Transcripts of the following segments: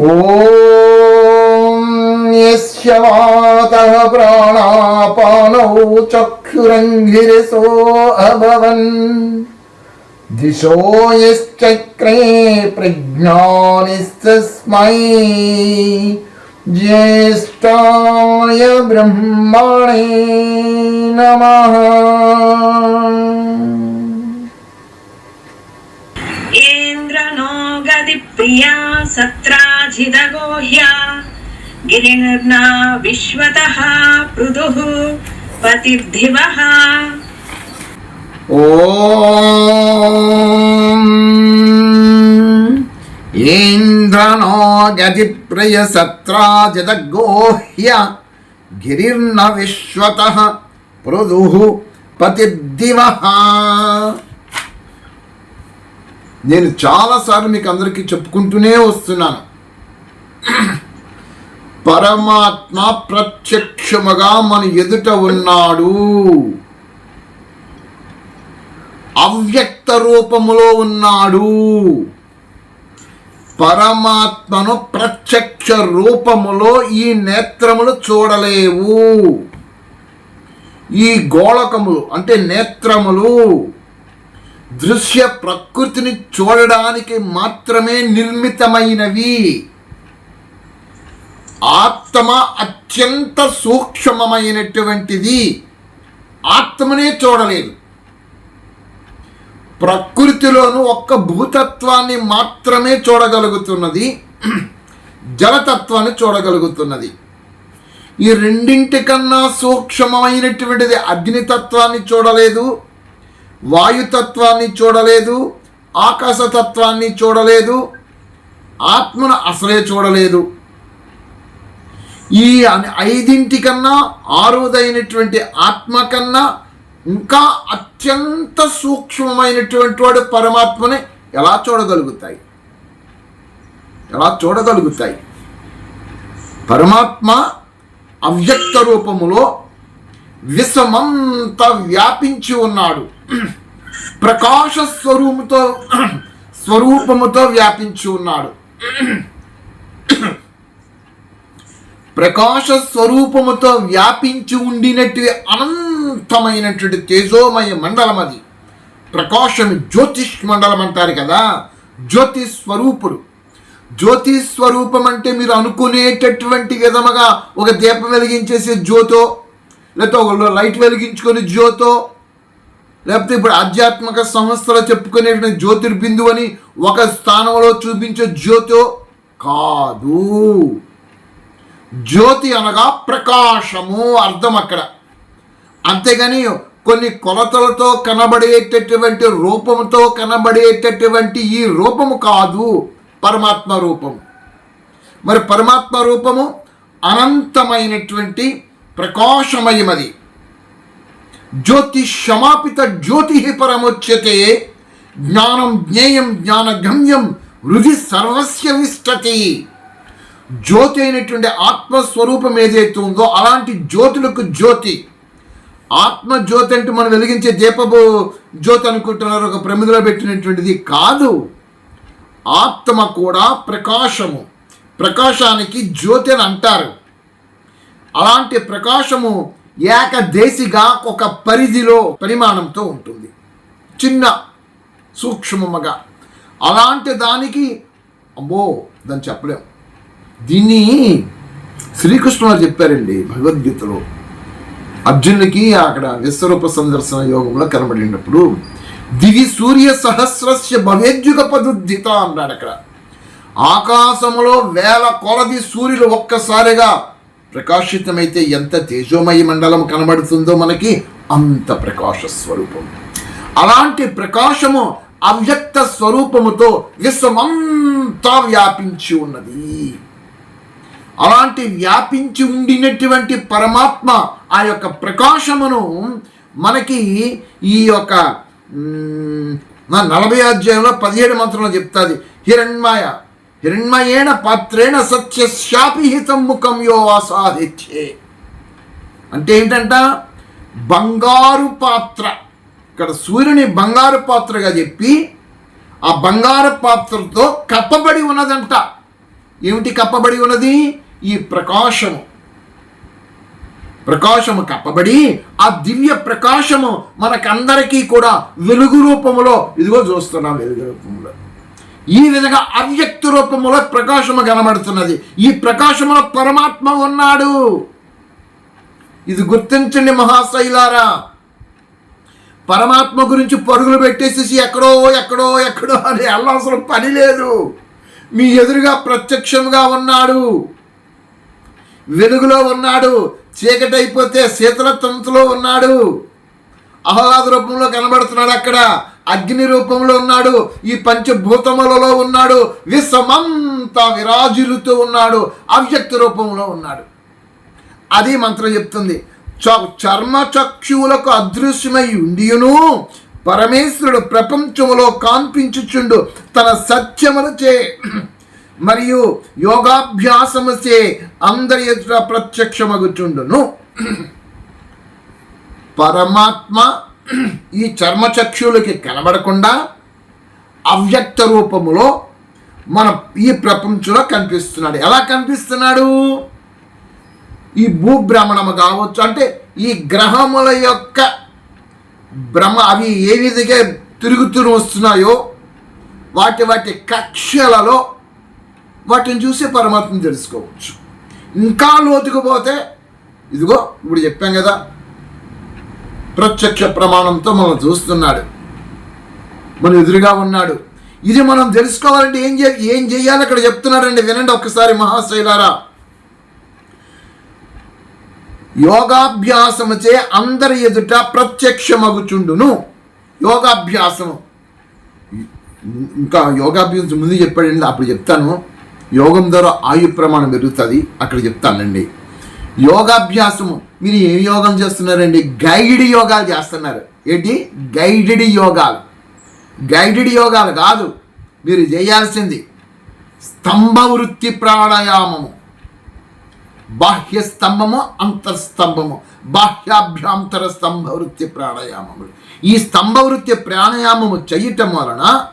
ॐ यस्य वातः प्राणापानौ चक्षुरङ्घिरसो अभवन् दिशो यश्चक्रे प्रज्ञानिस्तस्मै ज्येष्ठाय ब्रह्माणे नमः इन्द्रनो गतिप्रिया सत्रा సత్రాజిదగోహ్యా గిరినిర్నా విశ్వతః పృదుః పతిర్ధివః ॐ इन्द्रनो गतिप्रियसत्राजितगोह्य गिरिर्न विश्वतः पृदुः పతిర్దివః నేను చాలాసార్లు మీకు అందరికీ చెప్పుకుంటూనే వస్తున్నాను పరమాత్మ ప్రత్యక్షముగా మన ఎదుట ఉన్నాడు. అవ్యక్త రూపములో ఉన్నాడు. పరమాత్మను ప్రత్యక్ష రూపములో ఈ నేత్రములు చూడలేవు. ఈ గోళకములు అంటే నేత్రములు దృశ్య ప్రకృతిని చూడడానికి మాత్రమే నిర్మితమైనవి. ఆత్మ అత్యంత సూక్ష్మమైనటువంటిది. ఆత్మనే చూడలేదు. ప్రకృతిలోను ఒక్క భూతత్వాన్ని మాత్రమే చూడగలుగుతున్నది. జలతత్వాన్ని చూడగలుగుతున్నది. ఈ రెండింటి కన్నా సూక్ష్మమైనటువంటిది అగ్నితత్వాన్ని చూడలేదు వాయుతత్వాన్ని చూడలేదు ఆకాశతత్వాన్ని చూడలేదు ఆత్మను అసలే చూడలేదు. ఈ ఐదింటి కన్నా ఆరోదైనటువంటి ఆత్మ కన్నా ఇంకా అత్యంత సూక్ష్మమైనటువంటి వాడు పరమాత్మని ఎలా చూడగలుగుతాయి? ఎలా చూడగలుగుతాయి? పరమాత్మ అవ్యక్త రూపములో విషమంతా వ్యాపించి ఉన్నాడు. ప్రకాశ స్వరూపముతో స్వరూపముతో వ్యాపించి ఉన్నాడు. ప్రకాశ స్వరూపముతో వ్యాపించి ఉండినట్టు అనంతమైనటువంటి తేజోమయ మండలం అది. ప్రకాశం జ్యోతిష్ మండలం అంటారు కదా జ్యోతి స్వరూపుడు. జ్యోతి స్వరూపం అంటే మీరు అనుకునేటటువంటి విధముగా ఒక దీపం వెలిగించేసే జ్యోతో లేకపోతే ఒక లైట్ వెలిగించుకొని జ్యోతో లేకపోతే ఇప్పుడు ఆధ్యాత్మిక సంస్థలో చెప్పుకునేటువంటి జ్యోతిర్బిందు అని ఒక స్థానంలో చూపించే జ్యోతో కాదు. జ్యోతి అనగా ప్రకాశము అర్థం అక్కడ. అంతేగాని కొన్ని కొలతలతో కనబడేటటువంటి రూపంతో కనబడేటటువంటి ఈ రూపము కాదు పరమాత్మ రూపము. మరి పరమాత్మ రూపము అనంతమైనటువంటి ప్రకాశమయమది. జ్యోతి క్షమాపిత జ్యోతి పరముచ్యతే జ్ఞానం జ్ఞేయం జ్ఞానగమ్యం హృది సర్వస్య విష్టతి. జ్యోతి అయినటువంటి ఆత్మస్వరూపం ఏదైతే ఉందో అలాంటి జ్యోతులకు జ్యోతి. ఆత్మ జ్యోతి అంటే మనం వెలిగించే దీపపు జ్యోతి అనుకుంటున్నారు ఒక ప్రమిదిలో పెట్టినటువంటిది కాదు. ఆత్మ కూడా ప్రకాశము. ప్రకాశానికి జ్యోతి అని అంటారు. అలాంటి ప్రకాశము ఏకదేశిగా ఒక పరిధిలో పరిమాణంతో ఉంటుంది. చిన్న సూక్ష్మముగా. అలాంటి దానికి అమ్మో దాన్ని చెప్పలేం. దీన్ని శ్రీకృష్ణుడు చెప్పారండి భగవద్గీతలో. అర్జునుడికి అక్కడ విశ్వరూప సందర్శన యోగంలో కనబడినప్పుడు దివి సూర్య సహస్రస్య భవేద్యుగ పదుద్ధిత అన్నాడు అక్కడ. ఆకాశములో వేల కొలది సూర్యులు ఒక్కసారిగా ప్రకాశితమైతే ఎంత తేజోమయ మండలం కనబడుతుందో మనకి అంత ప్రకాశ స్వరూపం. అలాంటి ప్రకాశము అవ్యక్త స్వరూపముతో విశ్వమంతా వ్యాపించి ఉన్నది. అలాంటి వ్యాపించి ఉండినటువంటి పరమాత్మ ఆ యొక్క ప్రకాశమును మనకి ఈ యొక్క నా నలభై అధ్యాయంలో పదిహేడు మంత్రంలో చెప్తాది. హిరణ్మయ హిరణ్మయేణ పాత్రేణ సత్యశాపిహితం ముఖం యో ఆసాదిత్యే అంటే ఏంటంట? బంగారు పాత్ర. ఇక్కడ సూర్యుని బంగారు పాత్రగా చెప్పి ఆ బంగారు పాత్రతో కప్పబడి ఉన్నదంట. ఏమిటి కప్పబడి ఉన్నది? ఈ ప్రకాశము. ప్రకాశము కప్పబడి ఆ దివ్య ప్రకాశము మనకందరికీ కూడా వెలుగు రూపములో ఇదిగో చూస్తున్నాం వెలుగు రూపంలో ఈ విధంగా అవ్యక్త రూపములో ప్రకాశము కనబడుతున్నది. ఈ ప్రకాశములో పరమాత్మ ఉన్నాడు. ఇది గుర్తించండి మహాశైలారా. పరమాత్మ గురించి పరుగులు పెట్టేసేసి ఎక్కడో ఎక్కడో ఎక్కడో అని వెళ్ళవలసిన పని లేదు. మీ ఎదురుగా ప్రత్యక్షంగా ఉన్నాడు. వెలుగులో ఉన్నాడు. చీకటి అయిపోతే శీతల ఉన్నాడు. ఆహ్లాద రూపంలో కనబడుతున్నాడు అక్కడ. అగ్ని రూపంలో ఉన్నాడు. ఈ పంచభూతములలో ఉన్నాడు. విశ్వమంతా విరాజులుతూ ఉన్నాడు. అవ్యక్త రూపంలో ఉన్నాడు. అది మంత్రం చెప్తుంది. చ- చర్మ చక్షువులకు అదృశ్యమై ఉండియును. పరమేశ్వరుడు ప్రపంచములో కాన్పించుచుండు తన సత్యములచే. మరియు యోగాభ్యాసముచే అందరి ఎదుట ప్రత్యక్షమగుచుండును. పరమాత్మ ఈ చర్మచక్షులకి కనబడకుండా అవ్యక్త రూపములో మన ఈ ప్రపంచంలో కనిపిస్తున్నాడు. ఎలా కనిపిస్తున్నాడు? ఈ భూభ్రమణము కావచ్చు అంటే ఈ గ్రహముల యొక్క భ్రమ అవి ఏ విధంగా తిరుగుతూ వస్తున్నాయో వాటి వాటి కక్షలలో వాటిని చూసి పరమాత్మను తెలుసుకోవచ్చు. ఇంకా లోతుకు పోతే ఇదిగో ఇప్పుడు చెప్పాం కదా ప్రత్యక్ష ప్రమాణంతో మనం చూస్తున్నాడు. మన ఎదురుగా ఉన్నాడు. ఇది మనం తెలుసుకోవాలంటే ఏం చే ఏం చేయాలి? అక్కడ చెప్తున్నాడండి వినండి ఒక్కసారి మహాశైలారా. యోగాభ్యాసముచే అందరి ఎదుట ప్రత్యక్షమగుచుండును. యోగాభ్యాసము. ఇంకా యోగాభ్యాసం ముందు చెప్పాడండి అప్పుడు చెప్తాను. యోగం ద్వారా ఆయు ప్రమాణం పెరుగుతుంది. అక్కడ చెప్తానండి. యోగాభ్యాసము మీరు ఏం యోగం చేస్తున్నారండి? గైడ్ యోగాలు చేస్తున్నారు. ఏంటి? గైడెడ్ యోగాలు. గైడెడ్ యోగాలు కాదు. మీరు చేయాల్సింది స్తంభ వృత్తి ప్రాణాయామము. బాహ్య స్తంభము అంతర్స్తంభము. బాహ్యాభ్యంతర స్తంభ వృత్తి ప్రాణాయామములు ఈ స్తంభ వృత్తి ప్రాణాయామము చేయటం వలన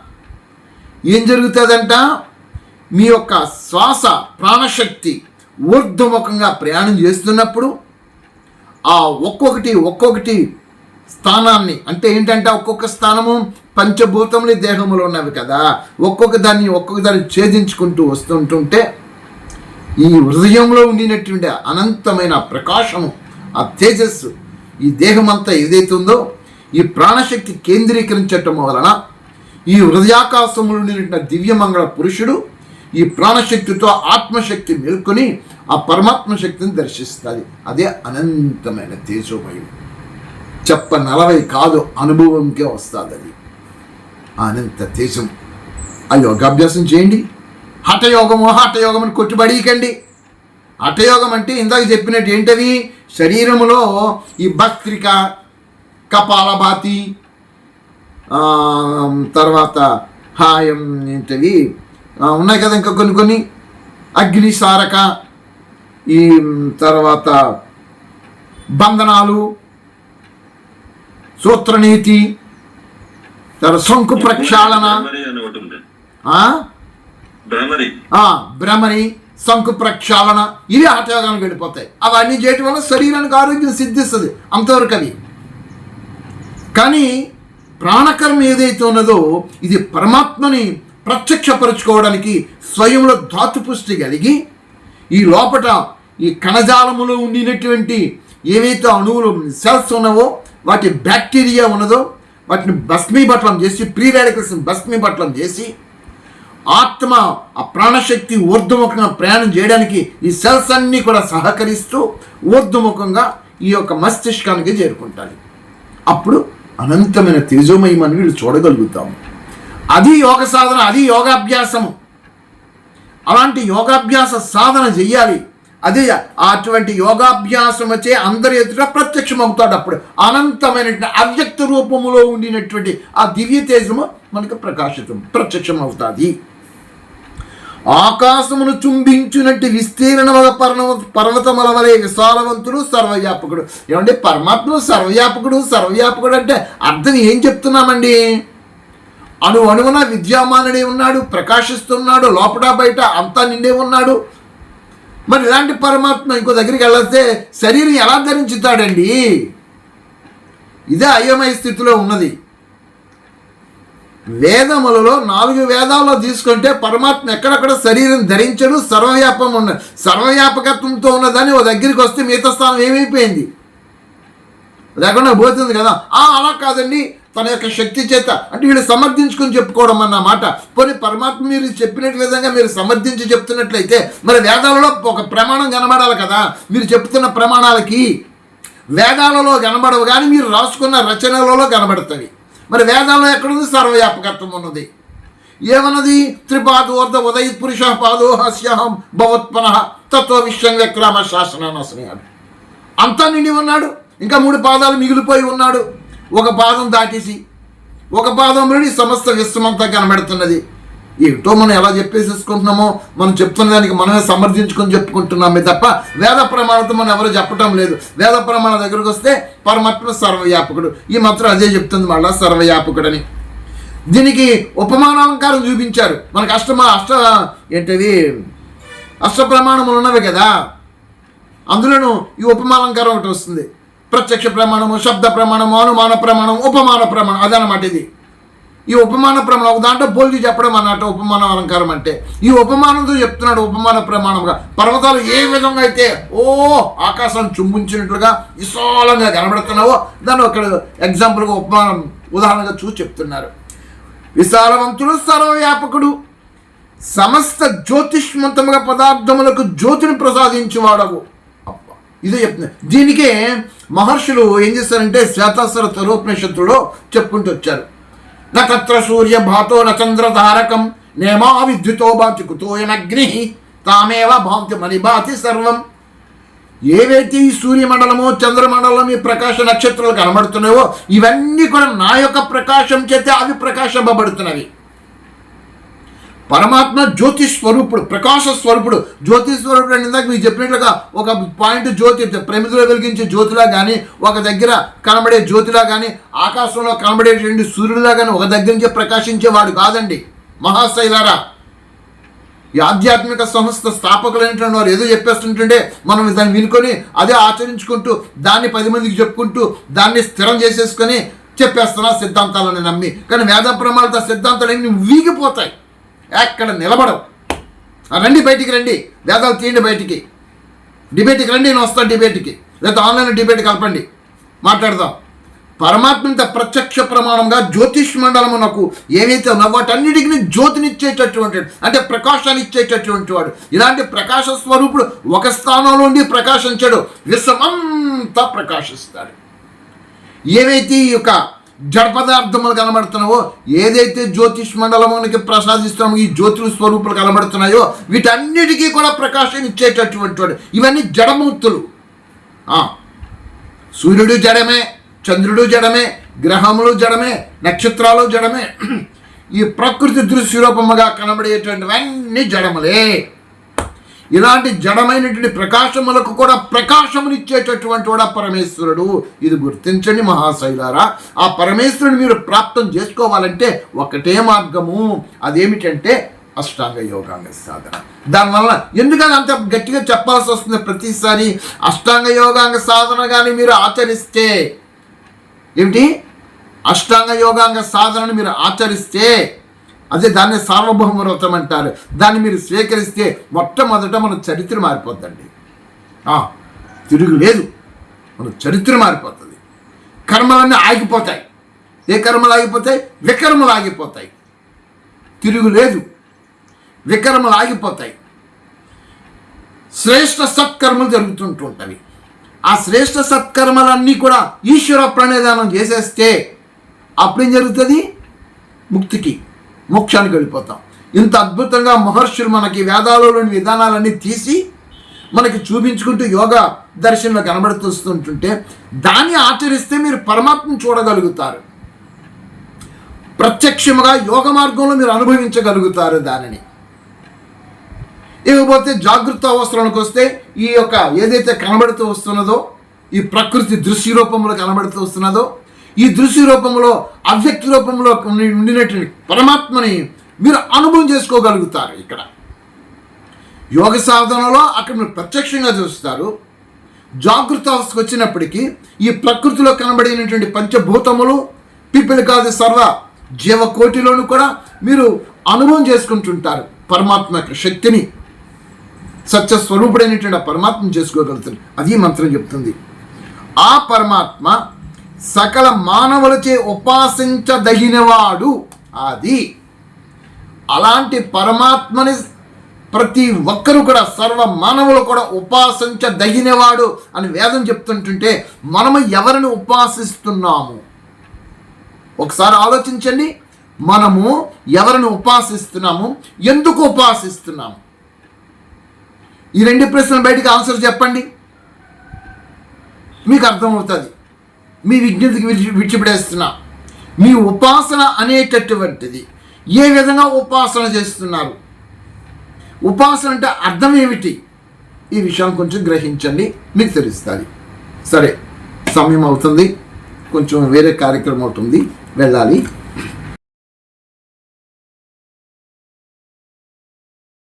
ఏం జరుగుతుందంట? మీ యొక్క శ్వాస ప్రాణశక్తి ఊర్ధ్వముఖంగా ప్రయాణం చేస్తున్నప్పుడు ఆ ఒక్కొక్కటి ఒక్కొక్కటి స్థానాన్ని అంటే ఏంటంటే ఒక్కొక్క స్థానము పంచభూతములు దేహములు ఉన్నవి కదా. ఒక్కొక్క దాన్ని ఒక్కొక్క దాన్ని ఛేదించుకుంటూ వస్తుంటుంటే ఈ హృదయంలో ఉండినటువంటి అనంతమైన ప్రకాశము ఆ తేజస్సు ఈ దేహమంతా ఏదైతే ఉందో ఈ ప్రాణశక్తి కేంద్రీకరించటం వలన ఈ హృదయాకాశంలో ఉండినటువంటి దివ్యమంగళ పురుషుడు ఈ ప్రాణశక్తితో ఆత్మశక్తి మేల్కొని ఆ పరమాత్మ శక్తిని దర్శిస్తుంది. అదే అనంతమైన తేజోమయం. చెప్ప నలభై కాదు అనుభవంకే వస్తుంది అది అనంత తేజం. ఆ యోగాభ్యాసం చేయండి. హఠయోగము హఠయోగం అని కొట్టుబడీకండి హఠయోగం అంటే ఇందాక చెప్పినట్టు ఏంటవి? శరీరంలో ఈ భస్త్రిక కపాలభాతి తర్వాత హాయం ఏంటవి? ఉన్నాయి కదా ఇంకా కొన్ని కొన్ని. అగ్నిసారక ఈ తర్వాత బంధనాలు సూత్రనీతి తర్వాత శంకు ప్రక్షాళన. భ్రమరి శంకు ప్రక్షాళన ఇవి హఠయోగానికి వెళ్ళిపోతాయి. అవన్నీ చేయటం వల్ల శరీరానికి ఆరోగ్యం సిద్ధిస్తుంది అంతవరకు అది. కానీ ప్రాణకర్మ ఏదైతే ఉన్నదో ఇది పరమాత్మని ప్రత్యక్షపరుచుకోవడానికి స్వయంలో ధాతుపుష్టి కలిగి ఈ లోపట ఈ కణజాలములో ఉండినటువంటి ఏవైతే అణువులు సెల్స్ ఉన్నవో వాటి బ్యాక్టీరియా ఉన్నదో వాటిని భస్మీపట్లం చేసి ప్రీ రాడికల్స్ భస్మీపట్లం చేసి ఆత్మ ఆ ప్రాణశక్తి ఊర్ధముఖంగా ప్రయాణం చేయడానికి ఈ సెల్స్ అన్నీ కూడా సహకరిస్తూ ఊర్ధముఖంగా ఈ యొక్క మస్తిష్కానికి చేరుకుంటాయి. అప్పుడు అనంతమైన తేజోమయమని వీళ్ళు చూడగలుగుతాము. అది యోగ సాధన అది యోగాభ్యాసము. అలాంటి యోగాభ్యాస సాధన చెయ్యాలి. అదే అటువంటి యోగాభ్యాసం వచ్చే అందరి ఎదుట ప్రత్యక్షం అవుతాడు అప్పుడు. అనంతమైన అవ్యక్త రూపములో ఉండినటువంటి ఆ దివ్య తేజము మనకు ప్రకాశితం ప్రత్యక్షం అవుతుంది ఆకాశమును చుంభించినట్టు విస్తీర్ణమల పర్వ పర్వతముల వలె విశాలవంతుడు సర్వవ్యాపకుడు. ఏమంటే పరమాత్మ సర్వవ్యాపకుడు సర్వవ్యాపకుడు అంటే అర్థం ఏం చెప్తున్నామండి? అణు అణువున విద్యామానుడే ఉన్నాడు ప్రకాశిస్తున్నాడు లోపల బయట అంతా నిండే ఉన్నాడు. మరి ఇలాంటి పరమాత్మ ఇంకో దగ్గరికి వెళ్ళొస్తే శరీరం ఎలా ధరించుతాడండి? ఇదే అయోమయ స్థితిలో ఉన్నది. వేదములలో నాలుగు వేదాల్లో తీసుకుంటే పరమాత్మ ఎక్కడెక్కడ శరీరం ధరించడు సర్వవ్యాపం ఉన్న సర్వవ్యాపకత్వంతో ఉన్నదని ఓ దగ్గరికి వస్తే మిగతా స్థానం ఏమైపోయింది? లేకుండా పోతుంది కదా. ఆ అలా కాదండి. తన యొక్క శక్తి చేత అంటే వీళ్ళు సమర్థించుకొని చెప్పుకోవడం అన్నమాట పోనీ పరమాత్మ మీరు చెప్పినట్టు విధంగా మీరు సమర్థించి చెప్తున్నట్లయితే మరి వేదాలలో ఒక ప్రమాణం కనబడాలి కదా. మీరు చెప్తున్న ప్రమాణాలకి వేదాలలో కనబడవు కానీ మీరు రాసుకున్న రచనలలో కనబడతాయి. మరి వేదాలలో ఎక్కడుంది? సర్వవ్యాపకత్వం ఉన్నది. ఏమన్నది? త్రిపాదోర్ధ ఉదయ పురుష పాదో హస్యహం భవత్పన తత్వ విశ్వం వ్యక్రామ శాసనాన్ని అంతా నిండి ఉన్నాడు. ఇంకా మూడు పాదాలు మిగిలిపోయి ఉన్నాడు. ఒక పాదం దాటేసి ఒక పాదంలోని సమస్త విశ్వమంతా కనబడుతున్నది. ఏమిటో మనం ఎలా చెప్పేసేసుకుంటున్నామో మనం చెప్తున్న దానికి మనమే సమర్థించుకొని చెప్పుకుంటున్నామే తప్ప వేద ప్రమాణంతో మనం ఎవరు చెప్పటం లేదు. వేద ప్రమాణం దగ్గరకు వస్తే పరమాత్మ సర్వవ్యాపకుడు. ఈ మాత్రం అదే చెప్తుంది మళ్ళా సర్వవ్యాపకుడని. దీనికి ఉపమానాలంకారం చూపించారు. మనకు అష్టమ అష్ట ఏంటిది? అష్ట ప్రమాణములు ఉన్నవి కదా. అందులోనూ ఈ ఉపమాలంకారం ఒకటి వస్తుంది. ప్రత్యక్ష ప్రమాణము శబ్ద ప్రమాణము అనుమాన ప్రమాణం ఉపమాన ప్రమాణం అదనమాట ఇది. ఈ ఉపమాన ప్రమాణం ఒక దాంట్లో పోల్చి చెప్పడం అన్నట్టు ఉపమాన అలంకారం అంటే. ఈ ఉపమానంతో చెప్తున్నాడు ఉపమాన ప్రమాణంగా పర్వతాలు ఏ విధంగా అయితే ఓ ఆకాశం చుంబించినట్లుగా విశాలంగా కనబడుతున్నావో దాన్ని ఒక ఎగ్జాంపుల్గా ఉపమానం ఉదాహరణగా చూసి చెప్తున్నారు. విశాలవంతుడు సర్వవ్యాపకుడు. సమస్త జ్యోతిష్మంతముగా పదార్థములకు జ్యోతిని ప్రసాదించేవాడవు. అబ్బా, ఇదే చెప్తుంది దీనికే మహర్షులు ఏం చేస్తారంటే శ్వేతాస్వర తరోపనిషత్తులో చెప్పుకుంటూ వచ్చారు. నక్షత్ర సూర్య భాతో నచంద్ర తారకం నేమా విద్యుతో భాతి కుతోయనగ్ని తామేవ భాంతి మణిభాతి సర్వం. ఏవైతే ఈ సూర్యమండలము చంద్రమండలం ఈ ప్రకాశ నక్షత్రాలు కనబడుతున్నాయో ఇవన్నీ కూడా నా యొక్క ప్రకాశం చేతే అవి ప్రకాశింపబడుతున్నవి. పరమాత్మ జ్యోతి స్వరూపుడు ప్రకాశ స్వరూపుడు. జ్యోతి స్వరూపుడు అని ఇందాక మీకు చెప్పినట్లుగా ఒక పాయింట్ జ్యోతి ప్రమిదిలో వెలిగించే జ్యోతిలా కానీ ఒక దగ్గర కనబడే జ్యోతిలా కానీ ఆకాశంలో కనబడేటువంటి సూర్యుడిలా కానీ ఒక దగ్గర నుంచి ప్రకాశించేవాడు కాదండి. మహాశైలారా ఈ ఆధ్యాత్మిక సంస్థ స్థాపకులైనటువంటి వారు ఏదో చెప్పేస్తుంటుంటే మనం దాన్ని వినుకొని అదే ఆచరించుకుంటూ దాన్ని పది మందికి చెప్పుకుంటూ దాన్ని స్థిరం చేసేసుకొని చెప్పేస్తున్నా సిద్ధాంతాలను నమ్మి. కానీ వేద ప్రమాణాలతో సిద్ధాంతాలు వీగిపోతాయి. ఎక్కడ నిలబడవు. ఆ, రండి బయటికి రండి. వేదాలు తీయండి బయటికి. డిబేట్కి రండి నేను వస్తాను డిబేట్కి. లేదా ఆన్లైన్ డిబేట్ కలపండి. మాట్లాడదాం. పరమాత్మంత ప్రత్యక్ష ప్రమాణంగా జ్యోతిష్ మండలమునకు ఏవైతే ఉన్నా వాటన్నిటికీ జ్యోతినిచ్చేటటువంటి అంటే ప్రకాశాన్ని ఇచ్చేటటువంటి వాడు. ఇలాంటి ప్రకాశ స్వరూపుడు ఒక స్థానంలో ఉండి ప్రకాశించడు. విశ్వమంతా ప్రకాశిస్తాడు. ఏవైతే ఈ యొక్క జడ పదార్థములు కనబడుతున్నావో ఏదైతే జ్యోతిష్ మండలమునికి ప్రసాదిస్తున్నామో ఈ జ్యోతుల స్వరూపులు కనబడుతున్నాయో వీటన్నిటికీ కూడా ప్రకాశం ఇచ్చేటటువంటి వాడు. ఇవన్నీ జడమూర్తులు. సూర్యుడు జడమే చంద్రుడు జడమే గ్రహములు జడమే నక్షత్రాలు జడమే. ఈ ప్రకృతి దృశ్యరూపముగా కనబడేటువంటివన్నీ జడములే. ఇలాంటి జడమైనటువంటి ప్రకాశములకు కూడా ప్రకాశమునిచ్చేటటువంటి వాడు పరమేశ్వరుడు? ఇది గుర్తించండి మహాశైలారా. ఆ పరమేశ్వరుని మీరు ప్రాప్తం చేసుకోవాలంటే ఒకటే మార్గము. అదేమిటంటే అష్టాంగ యోగాంగ సాధన. దానివల్ల ఎందుకని అంత గట్టిగా చెప్పాల్సి వస్తుంది ప్రతిసారి? అష్టాంగ యోగాంగ సాధన కానీ మీరు ఆచరిస్తే ఏమిటి? అష్టాంగ యోగాంగ సాధనను మీరు ఆచరిస్తే అదే దాన్ని సార్వభౌమ వ్రతం అంటారు. దాన్ని మీరు స్వీకరిస్తే మొట్టమొదట మన చరిత్ర మారిపోద్దండి. తిరుగు లేదు. మన చరిత్ర మారిపోతుంది. కర్మలన్నీ ఆగిపోతాయి. ఏ కర్మలు ఆగిపోతాయి? వికర్మలు ఆగిపోతాయి. తిరుగు లేదు. వికర్మలు ఆగిపోతాయి. శ్రేష్ఠ సత్కర్మలు జరుగుతుంటూ ఉంటవి ఆ శ్రేష్ఠ సత్కర్మలన్నీ కూడా ఈశ్వర ప్రణేదానం చేసేస్తే అప్పుడేం జరుగుతుంది? ముక్తికి. మోక్షానికి వెళ్ళిపోతాం. ఇంత అద్భుతంగా మహర్షులు మనకి వేదాలలోని విధానాలన్నీ తీసి మనకి చూపించుకుంటూ యోగా దర్శనంలో కనబడుతుంటుంటే దాన్ని ఆచరిస్తే మీరు పరమాత్మను చూడగలుగుతారు. ప్రత్యక్షముగా యోగ మార్గంలో మీరు అనుభవించగలుగుతారు దానిని. ఇకపోతే జాగ్రత్త అవసరానికి వస్తే ఈ యొక్క ఏదైతే కనబడుతూ వస్తున్నదో ఈ ప్రకృతి దృశ్య రూపంలో కనబడుతూ వస్తున్నదో ఈ దృశ్య రూపంలో అభ్యక్తి రూపంలో ఉండినటువంటి పరమాత్మని మీరు అనుభవం చేసుకోగలుగుతారు ఇక్కడ. యోగ సాధనలో అక్కడ మీరు ప్రత్యక్షంగా చూస్తారు. జాగృత అవస్థకు వచ్చినప్పటికీ ఈ ప్రకృతిలో కనబడినటువంటి పంచభూతములు పీపుల్ కాదు సర్వ జీవకోటిలోను కూడా మీరు అనుభవం చేసుకుంటుంటారు. పరమాత్మ యొక్క శక్తిని సత్య స్వరూపుడైనటువంటి ఆ పరమాత్మను చేసుకోగలుగుతారు. అది మంత్రం చెప్తుంది. ఆ పరమాత్మ సకల మానవులచే ఉపాసించదగినవాడు అది అలాంటి పరమాత్మని ప్రతి ఒక్కరూ కూడా సర్వ మానవులు కూడా ఉపాసించదగినవాడు అని వేదం చెప్తుంటుంటే మనము ఎవరిని ఉపాసిస్తున్నాము? ఒకసారి ఆలోచించండి. మనము ఎవరిని ఉపాసిస్తున్నాము? ఎందుకు ఉపాసిస్తున్నాము? ఈ రెండు ప్రశ్నలు బయటకు ఆన్సర్ చెప్పండి. మీకు అర్థమవుతుంది. మీ విజ్ఞతకి విడిచి విడిచిపెడేస్తున్నా మీ ఉపాసన అనేటటువంటిది. ఏ విధంగా ఉపాసన చేస్తున్నారు? ఉపాసన అంటే అర్థం ఏమిటి? ఈ విషయం కొంచెం గ్రహించండి మీకు తెలుస్తుంది. సరే సమయం అవుతుంది. కొంచెం వేరే కార్యక్రమం అవుతుంది. వెళ్ళాలి.